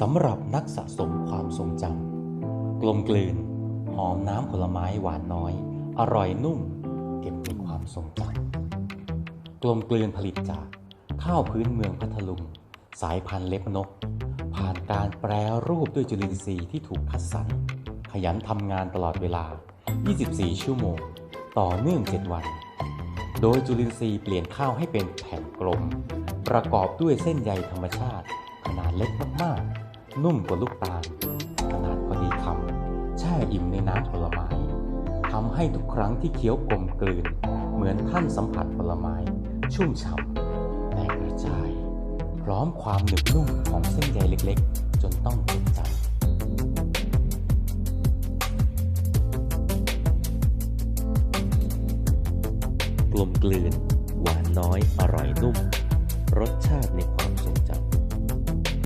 สำหรับนักสะสมความทรงจำกลมกลืน หอมน้ำผลไม้หวานน้อย อร่อยนุ่ม เก็บในความทรงจำกลมกลืนผลิตจาก ข้าวพื้นเมืองพัทลุง สายพันธุ์เล็บนก ผ่านการแปรรูปด้วยจุลินทรีย์ที่ถูกคัดสรร ขยันทำงานตลอดเวลา 24 ชั่วโมง ต่อเนื่อง 7 วัน โดยจุลินทรีย์เปลี่ยนข้าวให้เป็นแผ่นกลม ประกอบด้วยเส้นใยธรรมชาติ ขนาดเล็กมากๆ นุ่มกว่าลูกตาล ขนาดพอดีคำแช่อิ่มในน้ำผลไม้ทำให้ทุกครั้งที่เคี้ยวกลมกลืน เหมือนท่านสัมผัสผลไม้ชุ่มฉ่ำแตกกระจาย พร้อมความหนึบนุ่มของเส้นใยเล็กๆ จนต้องจดจกลมกลืน หวานน้อยอร่อยนุ่ม